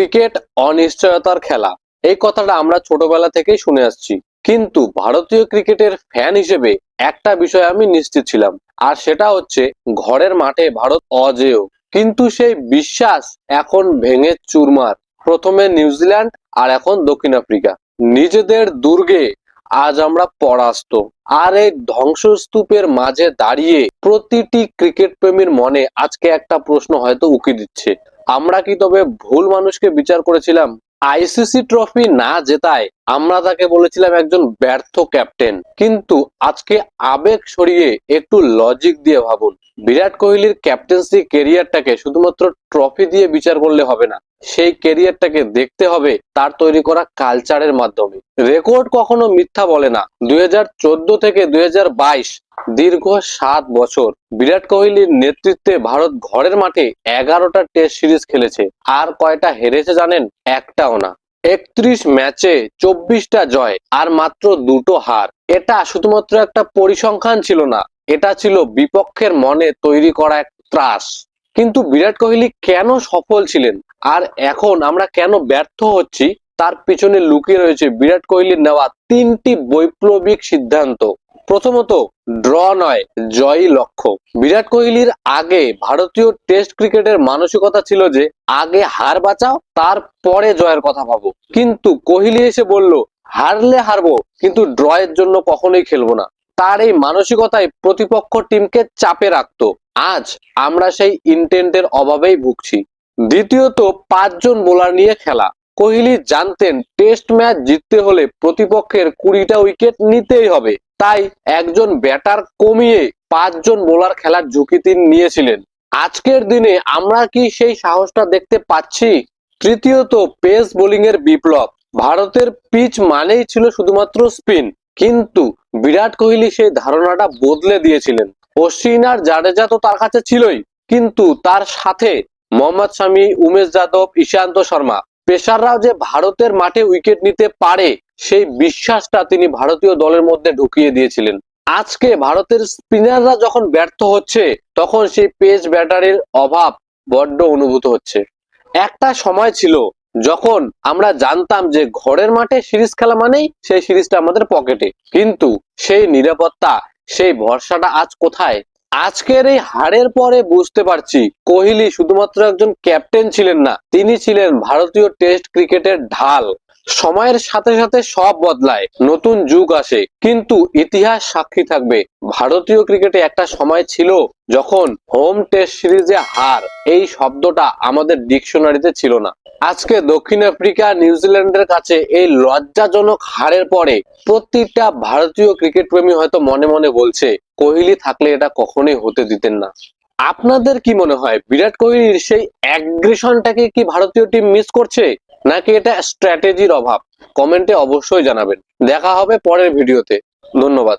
Cricket অনিশ্চয়তার খেলা। এই কথাটা আমরা ছোটবেলা থেকেই শুনে আসছি। কিন্তু ভারতীয় ক্রিকেটের ফ্যান হিসেবে একটা বিষয় আমি নিশ্চিত ছিলাম, আর সেটা হচ্ছে ঘরের মাঠে ভারত অজেয়। কিন্তু সেই বিশ্বাস এখন ভেঙে চুরমার। প্রথমে নিউজিল্যান্ড আর এখন দক্ষিণ আফ্রিকা। নিজেদের দুর্গে আজ আমরা পরাস্ত। আর এই ধ্বংসস্তূপের মাঝে দাঁড়িয়ে প্রতিটি ক্রিকেট প্রেমীর মনে আজকে একটা প্রশ্ন হয়তো উকি দিচ্ছে। আমরা কি তবে ভুল মানুষকে বিচার করেছিলাম? আইসিসি ট্রফি না জেতায় আমরা তাকে বলেছিলাম একজন ব্যর্থ ক্যাপ্টেন। কিন্তু আজকে আবেগ সরিয়ে একটু লজিক দিয়ে ভাবুন। বিরাট কোহলির ক্যাপ্টেন্সি কেরিয়ারটাকে শুধুমাত্র ট্রফি দিয়ে বিচার করলে হবে না। সেই কেরিয়ারটাকে দেখতে হবে তার তৈরি করা কালচারের মাধ্যমে। রেকর্ড কখনো মিথ্যা বলে না। দুই হাজার চোদ্দ থেকে দুই হাজার বাইশ, দীর্ঘ সাত বছর, বিরাট কোহলির নেতৃত্বে ভারত ঘরের মাঠে এগারোটা টেস্ট সিরিজ খেলেছে। আর কয়টা হেরেছে জানেন? একটাও না। একত্রিশ ম্যাচে চব্বিশটা জয় আর মাত্র দুটো হার। এটা শুধুমাত্র একটা পরিসংখ্যান ছিল না, এটা ছিল বিপক্ষের মনে তৈরি করা এক ত্রাস। কিন্তু বিরাট কোহলি কেন সফল ছিলেন? আর এখন আমরা কেন ব্যর্থ হচ্ছি? তার পিছনে লুকিয়ে রয়েছে বিরাট কোহলির নেওয়া তিনটি বৈপ্লবিক সিদ্ধান্ত। প্রথমত, ড্র নয়, জয়ই লক্ষ্য। বিরাট কোহলির আগে ভারতীয় টেস্ট ক্রিকেটের মানসিকতা ছিল যে, আগে হার বাঁচাও, তারপরে জয়ের কথা ভাবো। কিন্তু কোহলি এসে বলল, হারলে হারবো, কিন্তু ড্রয়ের জন্য কখনোই খেলব না। তার এই মানসিকতায় প্রতিপক্ষ টিমকে চাপে রাখতো। আজ আমরা সেই ইন্টেন্টের অভাবেই ভুগছি। দ্বিতীয়ত, পাঁচজন বোলার নিয়ে খেলা। কোহলি জানতেন টেস্ট ম্যাচ জিততে হলে প্রতিপক্ষের কুড়িটা উইকেট নিতেই হবে। তাই একজন ব্যাটার কমিয়ে পাঁচজন বোলার খেলার ঝুঁকি তিনি নিয়েছিলেন। আজকের দিনে আমরা কি সেই সাহসটা দেখতে পাচ্ছি? তৃতীয়ত পেস বোলিং এর বিপ্লব। ভারতের পিচ মানেই ছিল শুধুমাত্র স্পিন কিন্তু বিরাট কোহলি সেই ধারণাটা বদলে দিয়েছিলেন। অশ্বিন আর জাডেজা তো তার কাছে ছিলই, কিন্তু তার সাথে মোহাম্মদ শামী, উমেশ যাদব, ঈশান্ত শর্মা। পেশাররাও যে ভারতের মাঠে উইকেট নিতে পারে, সেই বিশ্বাসটা তিনি ভারতীয় দলের মধ্যে ঢুকিয়ে দিয়েছিলেন। আজকে ভারতের স্পিনাররা যখন ব্যর্থ হচ্ছে, তখন সেই পেস ব্যাটারির অভাব বড্ড অনুভূত হচ্ছে। একটা সময় ছিল যখন আমরা জানতাম যে ঘরের মাঠে সিরিজ খেলা মানেই সেই সিরিজটা আমাদের পকেটে। কিন্তু সেই নিরাপত্তা, সেই ভরসাটা আজ কোথায়? আজকের এই হারের পরে বুঝতে পারছি, কোহলি শুধুমাত্র একজন ক্যাপ্টেন ছিলেন না, তিনি ছিলেন ভারতীয় টেস্ট ক্রিকেটের ঢাল। সময়ের সাথে সাথে সব বদলায়, নতুন যুগ আসে। কিন্তু ইতিহাস সাক্ষী থাকবে, ভারতীয় ক্রিকেটে একটা সময় ছিল যখন হোম টেস্ট সিরিজে হার, এই শব্দটা আমাদের ডিকশনারিতে ছিল না। আজকে দক্ষিণ আফ্রিকা নিউজিল্যান্ডের কাছে এই লজ্জাজনক হারের পরে প্রতিটা ভারতীয় ক্রিকেট প্রেমী হয়তো মনে মনে বলছে, কোহলি থাকলে এটা কখনোই হতে দিতেন না। আপনাদের কি মনে হয়, বিরাট কোহলির সেই অ্যাগ্রেশনটাকে কি ভারতীয় টিম মিস করছে, নাকি এটা স্ট্র্যাটেজির অভাব? কমেন্টে অবশ্যই জানাবেন। দেখা হবে পরের ভিডিওতে ধন্যবাদ।